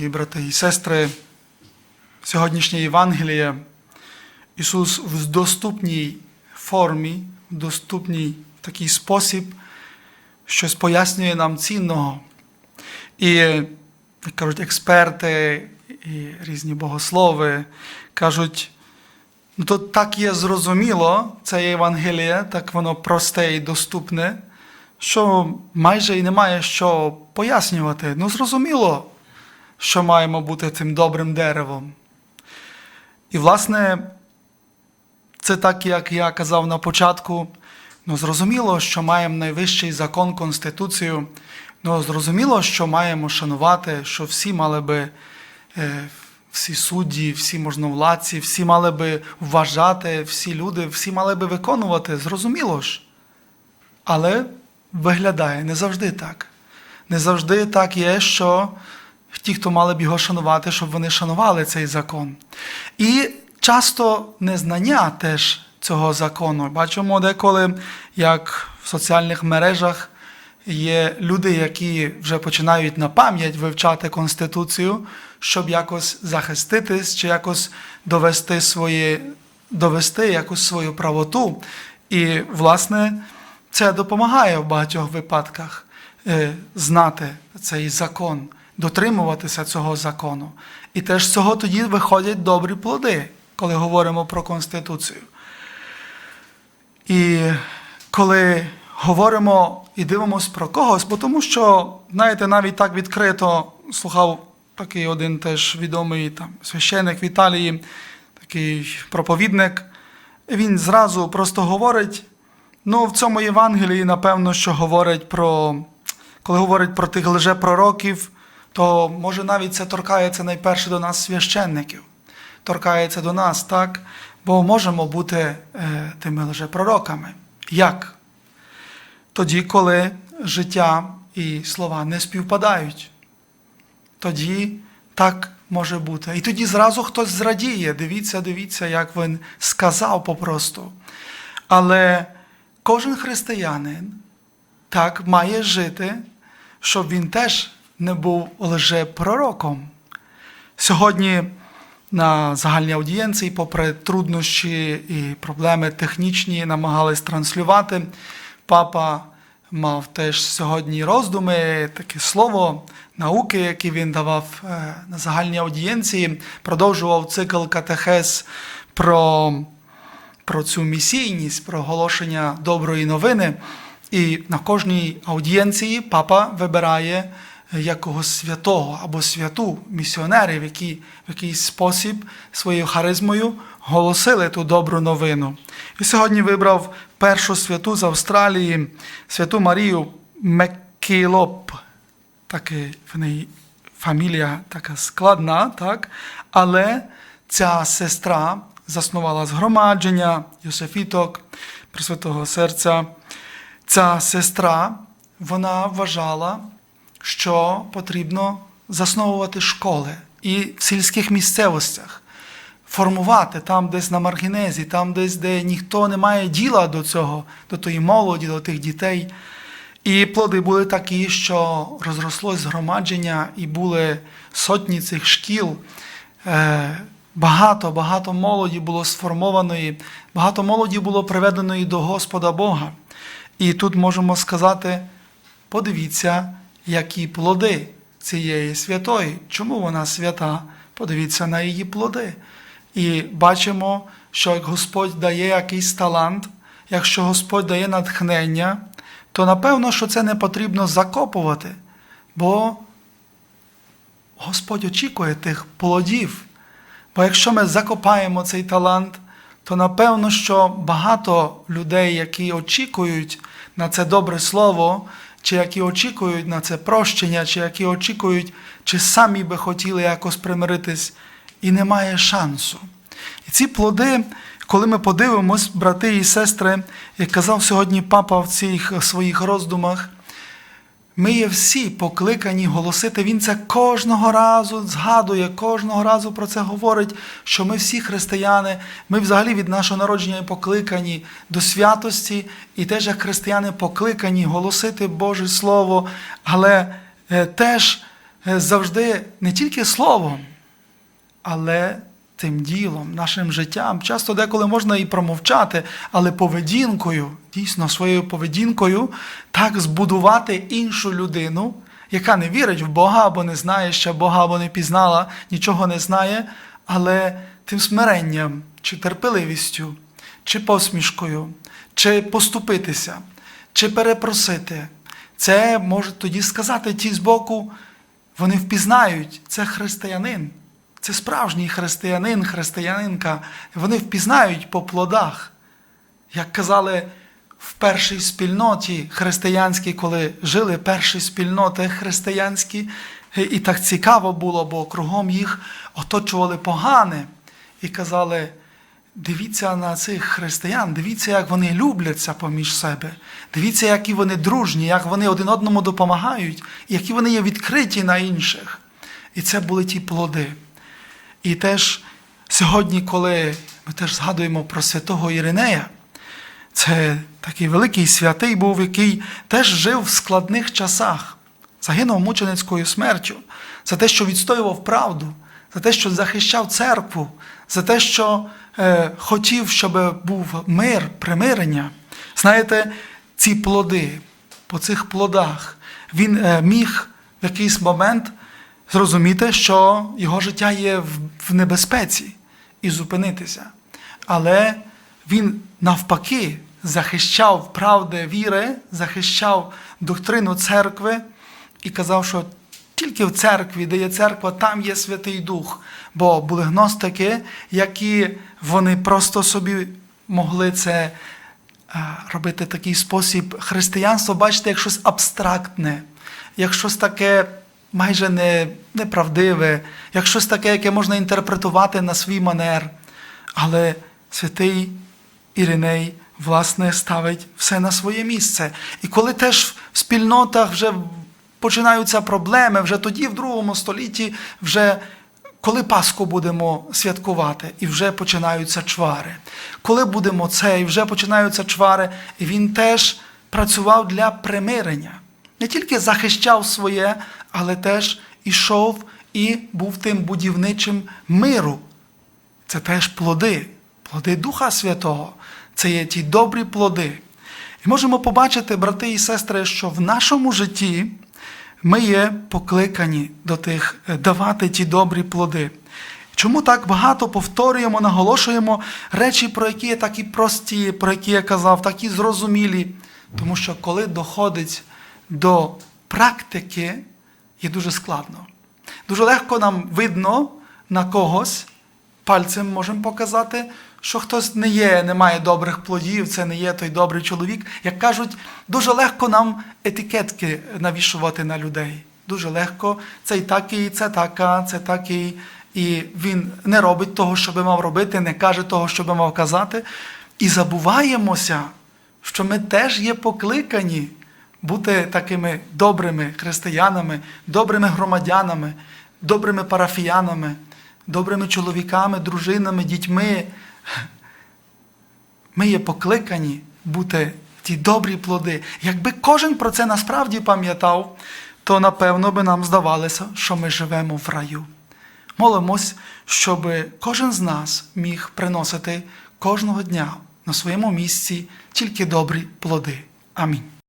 Дорогі брати і сестри, сьогоднішнє Євангеліє Ісус в доступній формі, в доступній такий спосіб щось пояснює нам цінного. І, як кажуть, експерти і різні богослови кажуть, ну то так є зрозуміло, це Євангеліє, так воно просте і доступне, що майже і немає що пояснювати. Ну, зрозуміло, що маємо бути цим добрим деревом. І, власне, це так, як я казав на початку. Ну, зрозуміло, що маємо найвищий закон Конституцію. Ну, зрозуміло, що маємо шанувати, що всі мали би, е, всі судді, всі можновладці, всі мали би вважати, всі люди, всі мали би виконувати. Зрозуміло ж. Але виглядає не завжди так. Не завжди так є, що ті, хто мали б його шанувати, щоб вони шанували цей закон. І часто незнання теж цього закону. Бачимо деколи, як в соціальних мережах є люди, які вже починають на пам'ять вивчати Конституцію, щоб якось захиститись чи якось довести своє, довести якусь свою правоту. І, власне, це допомагає в багатьох випадках е, знати цей закон, дотримуватися цього закону. І теж з цього тоді виходять добрі плоди, коли говоримо про Конституцію. І коли говоримо і дивимося про когось, бо тому що, знаєте, навіть так відкрито слухав такий один теж відомий там священик в Італії, такий проповідник, він зразу просто говорить. Ну, в цьому Євангелії, напевно, що говорить про, коли говорить про тих лжепророків, то може навіть це торкається найперше до нас священників, торкається до нас, так? Бо можемо бути е, тими лжепророками. Як? Тоді, коли життя і слова не співпадають. Тоді так може бути. І тоді зразу хтось зрадіє. Дивіться, дивіться, як він сказав попросту. Але кожен християнин так має жити, щоб він теж не був лжепророком. Сьогодні на загальній аудієнції, попри труднощі і проблеми технічні, намагались транслювати. Папа мав теж сьогодні роздуми, таке слово науки, яке він давав е, на загальній аудієнції, продовжував цикл катехез про, про цю місійність, про оголошення доброї новини. І на кожній аудієнції папа вибирає якогось святого або святу місіонерів, які в якийсь спосіб своєю харизмою голосили ту добру новину. І сьогодні вибрав першу святу з Австралії, святу Марію Меккілоп. Таке в неї фамілія така складна, так? але ця сестра заснувала згромадження Йосифіток Пресвятого Серця. Ця сестра вона вважала, що потрібно засновувати школи і в сільських місцевостях, формувати там десь на маргінезі, там десь, де ніхто не має діла до цього, до тої молоді, до тих дітей. І плоди були такі, що розрослось згромадження, і були сотні цих шкіл. Багато, багато молоді було сформованої, багато молоді було приведеної до Господа Бога. І тут можемо сказати: подивіться, які плоди цієї святої. Чому вона свята? Подивіться на її плоди. І бачимо, що як Господь дає якийсь талант, якщо Господь дає натхнення, то напевно, що це не потрібно закопувати, бо Господь очікує тих плодів. Бо якщо ми закопаємо цей талант, то напевно, що багато людей, які очікують на це добре слово, чи які очікують на це прощення, чи які очікують, чи самі би хотіли якось примиритись, і немає шансу. І ці плоди, коли ми подивимось, брати і сестри, як казав сьогодні папа в цих своїх роздумах, ми є всі покликані голосити. Він це кожного разу згадує, кожного разу про це говорить, що ми всі християни, ми взагалі від нашого народження покликані до святості, і теж як християни покликані голосити Боже Слово, але теж е, завжди не тільки словом, але тим ділом, нашим життям. Часто деколи можна і промовчати, але поведінкою, дійсно своєю поведінкою, так збудувати іншу людину, яка не вірить в Бога або не знає ще Бога, або не пізнала, нічого не знає, але тим смиренням, чи терпеливістю, чи посмішкою, чи поступитися, чи перепросити. Це може тоді сказати ті збоку, вони впізнають, це християнин. Це справжній християнин, християнинка. Вони впізнають по плодах. Як казали в першій спільноті християнській, коли жили перші спільноти християнські, і так цікаво було, бо кругом їх оточували погане і казали: дивіться на цих християн, дивіться, як вони любляться поміж себе, дивіться, які вони дружні, як вони один одному допомагають, які вони є відкриті на інших. І це були ті плоди. І теж сьогодні, коли ми теж згадуємо про святого Іринея, це такий великий святий був, який теж жив в складних часах, загинув мученицькою смертю, за те, що відстоював правду, за те, що захищав церкву, за те, що е, хотів, щоб був мир, примирення. Знаєте, ці плоди, по цих плодах він е, міг в якийсь момент зрозуміти, що його життя є в, в небезпеці і зупинитися. Але він навпаки захищав правди віри, захищав доктрину церкви і казав, що тільки в церкві, де є церква, там є Святий Дух. Бо були гностики, які вони просто собі могли це е, робити в такий спосіб. Християнство, бачите, як щось абстрактне, як щось таке майже не, неправдиве, як щось таке, яке можна інтерпретувати на свій манер. Але святий Іриней, власне, ставить все на своє місце. І коли теж в спільнотах вже починаються проблеми, вже тоді, в другому столітті, вже коли Пасху будемо святкувати, і вже починаються чвари. Коли будемо це, і вже починаються чвари, він теж працював для примирення. Не тільки захищав своє, але теж ішов і був тим будівничим миру. Це теж плоди, плоди Духа Святого. Це є ті добрі плоди. І можемо побачити, брати і сестри, що в нашому житті ми є покликані до тих е, давати ті добрі плоди. Чому так багато повторюємо, наголошуємо речі, про які є такі прості, про які я казав, такі зрозумілі. Тому що коли доходить до практики, є дуже складно. Дуже легко нам видно на когось, пальцем можемо показати, що хтось не є, не має добрих плодів, це не є той добрий чоловік. Як кажуть, дуже легко нам етикетки навішувати на людей. Дуже легко. Цей такий, це така, це такий. І він не робить того, що би мав робити, не каже того, що би мав казати. І забуваємося, що ми теж є покликані бути такими добрими християнами, добрими громадянами, добрими парафіянами, добрими чоловіками, дружинами, дітьми. Ми є покликані бути ті добрі плоди. Якби кожен про це насправді пам'ятав, то напевно би нам здавалося, що ми живемо в раю. Молимось, щоб кожен з нас міг приносити кожного дня на своєму місці тільки добрі плоди. Амінь.